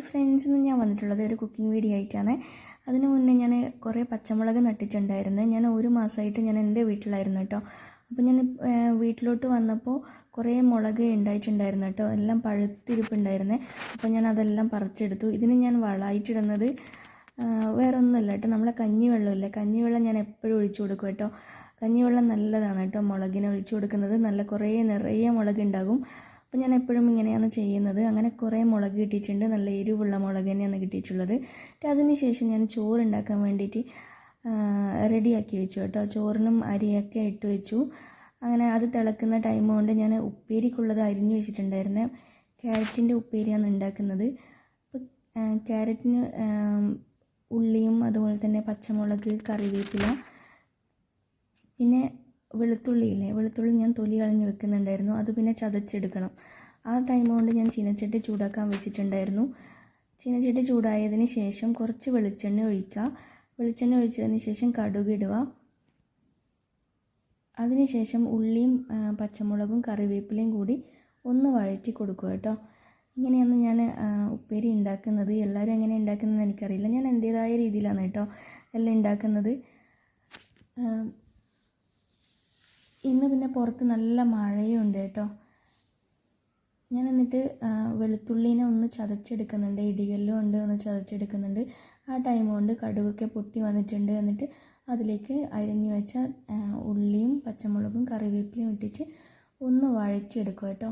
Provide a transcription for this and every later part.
Hi friends ഇന്ന് ഞാൻ വന്നിട്ടുള്ളത് ഒരു കുക്കിംഗ് വീഡിയോ ആയിട്ടാണ്. അതിന് മുന്നേ ഞാൻ കുറേ പച്ചമുളക് നട്ടിട്ടുണ്ടായിരുന്നു. ഞാൻ ഒരു മാസമായിട്ട് ഞാൻ എന്റെ വീട്ടിലായിരുന്നു കേട്ടോ. അപ്പോൾ ഞാൻ വീട്ടിലോട്ട് വന്നപ്പോൾ കുറേ മുളക് ഉണ്ടായിട്ടുണ്ടായിരുന്നു കേട്ടോ. എല്ലാം പഴുത്തിരിപ്പുണ്ടായിരുന്നു. അപ്പോൾ ഞാൻ അതെല്ലാം പറിച്ചെടുത്തു. ഇതിന് ഞാൻ വളമായിട്ടിടുന്നത് ആഹ്, വേറെ ഒന്നുമല്ല കേട്ടോ. നമ്മളെ കഞ്ഞിവെള്ളമില്ലേ? കഞ്ഞിവെള്ളം ഞാൻ എപ്പോഴും ഒഴിച്ചു കൊടുക്കും കേട്ടോ. കഞ്ഞിവെള്ളം നല്ലതാണ് കേട്ടോ. മുളകിനെ ഒഴിച്ചു കൊടുക്കുന്നത്. നല്ല കുറേ നിറയെ മുളക് ഉണ്ടാകും അപ്പോൾ ഞാൻ എപ്പോഴും ഇങ്ങനെയാണ് ചെയ്യുന്നത്. അങ്ങനെ കുറേ മുളക് കിട്ടിയിട്ടുണ്ട്. നല്ല എരിവുള്ള മുളക് തന്നെയാണ് കിട്ടിയിട്ടുള്ളത്. എന്നിട്ട് അതിന് ശേഷം ഞാൻ ചോറുണ്ടാക്കാൻ വേണ്ടിയിട്ട് റെഡിയാക്കി വെച്ചു കേട്ടോ. ചോറിനും അരിയൊക്കെ ഇട്ട് വെച്ചു. അങ്ങനെ അത് തിളക്കുന്ന ടൈം കൊണ്ട് ഞാൻ ഉപ്പേരിക്കുള്ളത് അരിഞ്ഞു വെച്ചിട്ടുണ്ടായിരുന്നേ. ക്യാരറ്റിന്റെ ഉപ്പേരിയാണ് ഉണ്ടാക്കുന്നത്. അപ്പോൾ ക്യാരറ്റിന് ഉള്ളിയും അതുപോലെ തന്നെ പച്ചമുളക് കറിവേപ്പില പിന്നെ വെളുത്തുള്ളിയില്ലേ? വെളുത്തുള്ളി ഞാൻ തൊലി കളഞ്ഞ് വെക്കുന്നുണ്ടായിരുന്നു. അത് പിന്നെ ചതച്ചെടുക്കണം. ആ ടൈം കൊണ്ട് ഞാൻ ചീനച്ചട്ടി ചൂടാക്കാൻ വെച്ചിട്ടുണ്ടായിരുന്നു. ചീനച്ചട്ടി ചൂടായതിന് ശേഷം കുറച്ച് വെളിച്ചെണ്ണ ഒഴിക്കുക. വെളിച്ചെണ്ണ ഒഴിച്ചതിന് ശേഷം കടുക് ഇടുക. അതിനുശേഷം ഉള്ളിയും പച്ചമുളകും കറിവേപ്പിലയും കൂടി ഒന്ന് വഴറ്റി കൊടുക്കുക കേട്ടോ. ഇങ്ങനെയാണ് ഞാൻ ഉപ്പേരി ഉണ്ടാക്കുന്നത്. എല്ലാവരും എങ്ങനെ ഉണ്ടാക്കുന്നതെന്ന് എനിക്കറിയില്ല. ഞാൻ എന്റേതായ രീതിയിലാണ് കേട്ടോ എല്ലാം ഉണ്ടാക്കുന്നത്. ഇന്ന് പിന്നെ പുറത്ത് നല്ല മഴയുണ്ട് കേട്ടോ. ഞാൻ എന്നിട്ട് വെളുത്തുള്ളീനെ ഒന്ന് ചതച്ചെടുക്കുന്നുണ്ട്. ഇടികല്ലും ഉണ്ട് ഒന്ന് ചതച്ചെടുക്കുന്നുണ്ട്. ആ ടൈം കൊണ്ട് കടുകൊക്കെ പൊട്ടി വന്നിട്ടുണ്ട് എന്നിട്ട് അതിലേക്ക് അരിഞ്ഞു വെച്ച ഉള്ളിയും പച്ചമുളകും കറിവേപ്പിലയും ഇട്ടിച്ച് ഒന്ന് വഴച്ചെടുക്കും കേട്ടോ.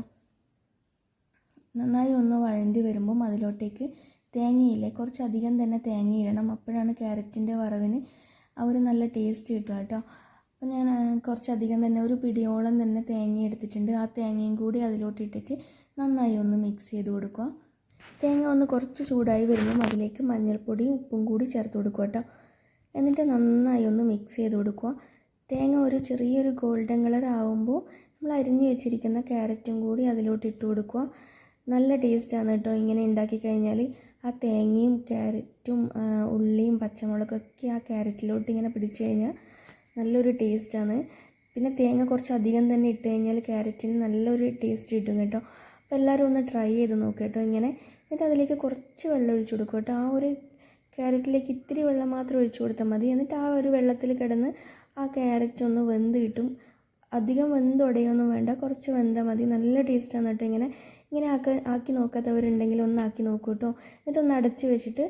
നന്നായി ഒന്ന് വഴണ്ടി വരുമ്പം അതിലോട്ടേക്ക് തേങ്ങയില്ലേ കുറച്ചധികം തന്നെ തേങ്ങ ഇടണം. അപ്പോഴാണ് ക്യാരറ്റിന്റെ വറവിന് ആ ഒരു നല്ല ടേസ്റ്റ് കിട്ടുക കേട്ടോ. അപ്പോൾ ഞാൻ കുറച്ചധികം തന്നെ ഒരു പിടിയോളം തന്നെ തേങ്ങ എടുത്തിട്ടുണ്ട്. ആ തേങ്ങയും കൂടി അതിലോട്ട് ഇട്ടിട്ട് നന്നായി ഒന്ന് മിക്സ് ചെയ്ത് കൊടുക്കുക. തേങ്ങ ഒന്ന് കുറച്ച് ചൂടായി വരുമ്പം അതിലേക്ക് മഞ്ഞൾപ്പൊടിയും ഉപ്പും കൂടി ചേർത്ത് കൊടുക്കുക കേട്ടോ. എന്നിട്ട് നന്നായി ഒന്ന് മിക്സ് ചെയ്ത് കൊടുക്കുക. തേങ്ങ ഒരു ചെറിയൊരു ഗോൾഡൻ കളർ ആവുമ്പോൾ നമ്മൾ അരിഞ്ഞു വെച്ചിരിക്കുന്ന ക്യാരറ്റും കൂടി അതിലോട്ട് ഇട്ട് കൊടുക്കുക. നല്ല ടേസ്റ്റാണ് കേട്ടോ. ഇങ്ങനെ ഉണ്ടാക്കി കഴിഞ്ഞാൽ ആ തേങ്ങയും ക്യാരറ്റും ഉള്ളിയും പച്ചമുളകൊക്കെ ആ ക്യാരറ്റിലോട്ട് ഇങ്ങനെ പിടിച്ചു കഴിഞ്ഞാൽ നല്ലൊരു ടേസ്റ്റാണ്. പിന്നെ തേങ്ങ കുറച്ച് അധികം തന്നെ ഇട്ട് കഴിഞ്ഞാൽ ക്യാരറ്റിന് നല്ലൊരു ടേസ്റ്റ് കിട്ടും കേട്ടോ. അപ്പോൾ എല്ലാവരും ഒന്ന് ട്രൈ ചെയ്ത് നോക്കുക കേട്ടോ ഇങ്ങനെ. എന്നിട്ട് അതിലേക്ക് കുറച്ച് വെള്ളം ഒഴിച്ചു കൊടുക്കുക കേട്ടോ. ആ ഒരു ക്യാരറ്റിലേക്ക് ഇത്തിരി വെള്ളം മാത്രം ഒഴിച്ചു കൊടുത്താൽ മതി. എന്നിട്ട് ആ ഒരു വെള്ളത്തിൽ കിടന്ന് ആ ക്യാരറ്റ് ഒന്ന് വെന്ത് കിട്ടും. അധികം വെന്ത് ഉടയൊന്നും വേണ്ട. കുറച്ച് വെന്താൽ മതി. നല്ല ടേസ്റ്റാണ് കേട്ടോ ഇങ്ങനെ. ഇങ്ങനെ ആക്കി ആക്കി നോക്കാത്തവരുണ്ടെങ്കിൽ ഒന്ന് ആക്കി നോക്കൂ കേട്ടോ. എന്നിട്ടൊന്ന് അടച്ച് വെച്ചിട്ട്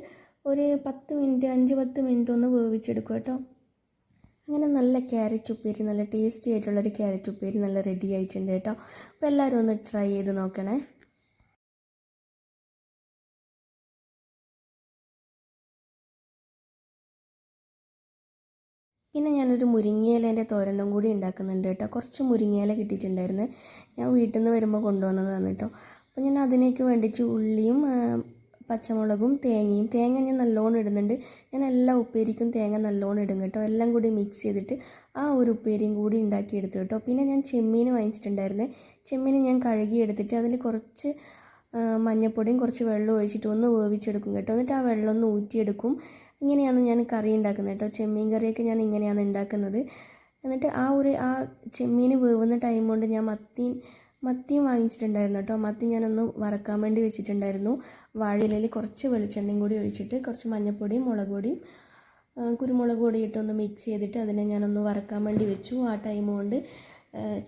ഒരു പത്ത് മിനിറ്റ് അഞ്ച് പത്ത് മിനിറ്റ് ഒന്ന് വേവിച്ചെടുക്കുക കേട്ടോ. അങ്ങനെ നല്ല ക്യാരറ്റ് ഉപ്പേരി നല്ല ടേസ്റ്റി ആയിട്ടുള്ളൊരു ക്യാരറ്റ് ഉപ്പേരി നല്ല റെഡി ആയിട്ടുണ്ട് കേട്ടോ. അപ്പോൾ എല്ലാവരും ഒന്ന് ട്രൈ ചെയ്ത് നോക്കണേ. പിന്നെ ഞാനൊരു മുരിങ്ങയിലേന്റെ തോരനും കൂടി ഉണ്ടാക്കുന്നുണ്ട് കേട്ടോ. കുറച്ച് മുരിങ്ങയില കിട്ടിയിട്ടുണ്ടായിരുന്നു. ഞാൻ വീട്ടിൽ നിന്ന് വരുമ്പോൾ കൊണ്ടുവന്നതാണ് കേട്ടോ. അപ്പോൾ ഞാൻ അതിനേക്ക് വേണ്ടിച്ച് ഉള്ളിയും പച്ചമുളകും തേങ്ങയും. തേങ്ങ ഞാൻ നല്ലോണം ഇടുന്നുണ്ട്. ഞാൻ എല്ലാ ഉപ്പേരിക്കും തേങ്ങ നല്ലോണം ഇടും കേട്ടോ. എല്ലാം കൂടി മിക്സ് ചെയ്തിട്ട് ആ ഒരു ഉപ്പേരിയും കൂടി ഉണ്ടാക്കി എടുത്തു കേട്ടോ. പിന്നെ ഞാൻ ചെമ്മീൻ വാങ്ങിച്ചിട്ടുണ്ടായിരുന്നേ. ചെമ്മീൻ ഞാൻ കഴുകി എടുത്തിട്ട് അതിൽ കുറച്ച് മഞ്ഞപ്പൊടിയും കുറച്ച് വെള്ളം ഒഴിച്ചിട്ട് ഒന്ന് വേവിച്ചെടുക്കും കേട്ടോ. എന്നിട്ട് ആ വെള്ളം ഒന്ന് ഊറ്റിയെടുക്കും. ഇങ്ങനെയാണ് ഞാൻ കറി ഉണ്ടാക്കുന്നത് കേട്ടോ. ചെമ്മീൻ കറിയൊക്കെ ഞാൻ ഇങ്ങനെയാണ് ഉണ്ടാക്കുന്നത്. എന്നിട്ട് ആ ഒരു ആ ചെമ്മീൻ വേവുന്ന ടൈം കൊണ്ട് ഞാൻ മത്തി മത്തിയും വാങ്ങിച്ചിട്ടുണ്ടായിരുന്നു കേട്ടോ. മത്തി ഞാനൊന്ന് വറക്കാൻ വേണ്ടി വെച്ചിട്ടുണ്ടായിരുന്നു. വാഴയിലയിൽ കുറച്ച് വെളിച്ചെണ്ണയും കൂടി ഒഴിച്ചിട്ട് കുറച്ച് മഞ്ഞൾപ്പൊടിയും മുളക് പൊടിയും കുരുമുളക് പൊടി ഇട്ടൊന്ന് മിക്സ് ചെയ്തിട്ട് അതിനെ ഞാനൊന്ന് വറക്കാൻ വേണ്ടി വെച്ചു. ആ ടൈം കൊണ്ട്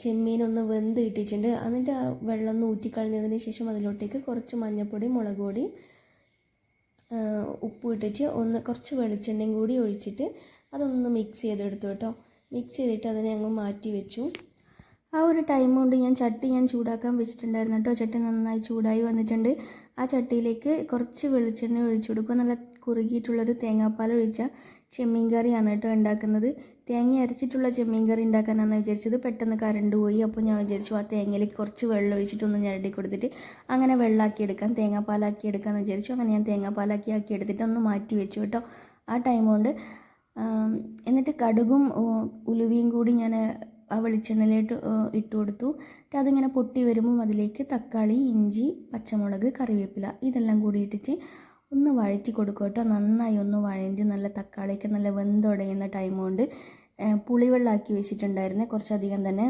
ചെമ്മീനൊന്ന് വെന്ത് കിട്ടിയിട്ടുണ്ട്. എന്നിട്ട് ആ വെള്ളം ഒന്ന് ഊറ്റിക്കളഞ്ഞതിന് ശേഷം അതിലോട്ടേക്ക് കുറച്ച് മഞ്ഞൾപ്പൊടി മുളക് പൊടി ഉപ്പ് ഇട്ടിട്ട് ഒന്ന് കുറച്ച് വെളിച്ചെണ്ണയും കൂടി ഒഴിച്ചിട്ട് അതൊന്ന് മിക്സ് ചെയ്തെടുത്തു കേട്ടോ. മിക്സ് ചെയ്തിട്ട് അതിനെ അങ്ങ് മാറ്റി വെച്ചു. ആ ഒരു ടൈം കൊണ്ട് ഞാൻ ചട്ടി ഞാൻ ചൂടാക്കാൻ വെച്ചിട്ടുണ്ടായിരുന്നു കേട്ടോ. ചട്ടി നന്നായി ചൂടായി വന്നിട്ടുണ്ട്. ആ ചട്ടിയിലേക്ക് കുറച്ച് വെളിച്ചെണ്ണ ഒഴിച്ചു കൊടുക്കുക. നല്ല കുറുകിയിട്ടുള്ളൊരു തേങ്ങാപ്പാൽ ഒഴിച്ച ചെമ്മീൻ കറിയാണ് കേട്ടോ ഉണ്ടാക്കുന്നത്. തേങ്ങ അരച്ചിട്ടുള്ള ചെമ്മീൻ കറി ഉണ്ടാക്കാനാണ് വിചാരിച്ചത്. പെട്ടെന്ന് കറണ്ട് പോയി. അപ്പോൾ ഞാൻ വിചാരിച്ചു ആ തേങ്ങയിലേക്ക് കുറച്ച് വെള്ളം ഒഴിച്ചിട്ടൊന്ന് ഞരടി കൊടുത്തിട്ട് അങ്ങനെ വെള്ളമാക്കി എടുക്കാം. തേങ്ങാപ്പാലാക്കി എടുക്കാമെന്ന് വിചാരിച്ചു. അങ്ങനെ ഞാൻ തേങ്ങാപ്പാലാക്കി ആക്കി എടുത്തിട്ട് ഒന്ന് മാറ്റി വെച്ചു കേട്ടോ. ആ ടൈം കൊണ്ട് എന്നിട്ട് കടുകും ഉലുവയും കൂടി ഞാൻ ആ വെളിച്ചെണ്ണയിലോട്ട് ഇട്ട് കൊടുത്തു. എന്നിട്ട് അതിങ്ങനെ പൊട്ടി വരുമ്പം അതിലേക്ക് തക്കാളി ഇഞ്ചി പച്ചമുളക് കറിവേപ്പില ഇതെല്ലാം കൂടി ഇട്ടിട്ട് ഒന്ന് വഴറ്റി കൊടുക്കുക കേട്ടോ. നന്നായി ഒന്ന് വഴഞ്ഞ് നല്ല തക്കാളിയൊക്കെ നല്ല വെന്തുടയുന്ന ടൈം കൊണ്ട്. പുളിവെള്ളമാക്കി വെച്ചിട്ടുണ്ടായിരുന്നേ കുറച്ചധികം തന്നെ.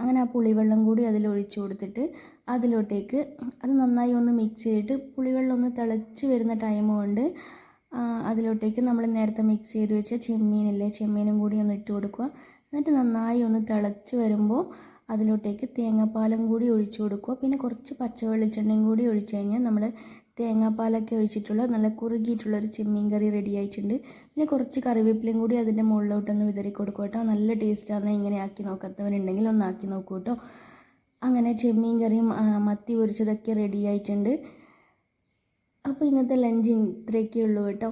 അങ്ങനെ ആ പുളിവെള്ളം കൂടി അതിൽ ഒഴിച്ചു കൊടുത്തിട്ട് അതിലോട്ടേക്ക് അത് നന്നായി ഒന്ന് മിക്സ് ചെയ്തിട്ട് പുളിവെള്ളം ഒന്ന് തിളച്ച് വരുന്ന ടൈം കൊണ്ട് അതിലോട്ടേക്ക് നമ്മൾ നേരത്തെ മിക്സ് ചെയ്ത് വെച്ച ചെമ്മീനില്ലേ ചെമ്മീനും കൂടി ഒന്ന് ഇട്ട് കൊടുക്കുക. എന്നിട്ട് നന്നായി ഒന്ന് തിളച്ച് വരുമ്പോൾ അതിലോട്ടേക്ക് തേങ്ങാപ്പാലും കൂടി ഒഴിച്ചു കൊടുക്കുക. പിന്നെ കുറച്ച് പച്ച വെളിച്ചെണ്ണയും കൂടി ഒഴിച്ച് കഴിഞ്ഞാൽ നമ്മൾ തേങ്ങാപ്പാലൊക്കെ ഒഴിച്ചിട്ടുള്ള നല്ല കുറുകിയിട്ടുള്ള ഒരു ചെമ്മീൻ കറി റെഡി ആയിട്ടുണ്ട്. പിന്നെ കുറച്ച് കറിവേപ്പിലയും കൂടി അതിന്റെ മുകളിലോട്ടൊന്ന് വിതറി കൊടുക്കുക കേട്ടോ. നല്ല ടേസ്റ്റാണ് ഇങ്ങനെ ആക്കി നോക്കാത്തവനുണ്ടെങ്കിൽ ഒന്ന് ആക്കി നോക്കൂ കേട്ടോ. അങ്ങനെ ചെമ്മീൻ കറിയും മത്തി പൊരിച്ചതൊക്കെ റെഡി ആയിട്ടുണ്ട്. അപ്പോൾ ഇന്നത്തെ ലഞ്ച് ഇത്രയൊക്കെ ഉള്ളൂ കേട്ടോ.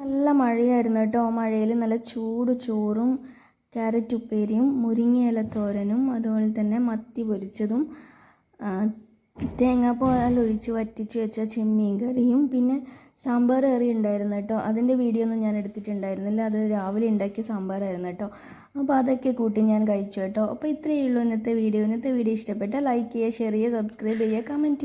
നല്ല മഴയായിരുന്നു കേട്ടോ. മഴയിൽ നല്ല ചൂട് ചോറും ക്യാരറ്റ് ഉപ്പേരിയും മുരിങ്ങയില തോരനും അതുപോലെ തന്നെ മത്തി പൊരിച്ചതും ആ, തേങ്ങാപ്പാൽ ഒഴിച്ച് വറ്റിച്ച് വെച്ച ചെമ്മീൻ കറിയും പിന്നെ സാമ്പാർ കറി ഉണ്ടായിരുന്നു കേട്ടോ. അതിന്റെ വീഡിയോ ഒന്നും ഞാൻ എടുത്തിട്ടുണ്ടായിരുന്നില്ല. അത് രാവിലെ ഉണ്ടാക്കിയ സാമ്പാറായിരുന്നു കേട്ടോ. അപ്പോൾ അതൊക്കെ കൂട്ടി ഞാൻ കഴിച്ചു കേട്ടോ. അപ്പോൾ ഇത്രയേ ഉള്ളൂ ഇന്നത്തെ വീഡിയോ. ഇന്നത്തെ വീഡിയോ ഇഷ്ടപ്പെട്ടാൽ ലൈക്ക് ചെയ്യുക ഷെയർ ചെയ്യുക സബ്സ്ക്രൈബ് ചെയ്യുക കമന്റ് ചെയ്യുക.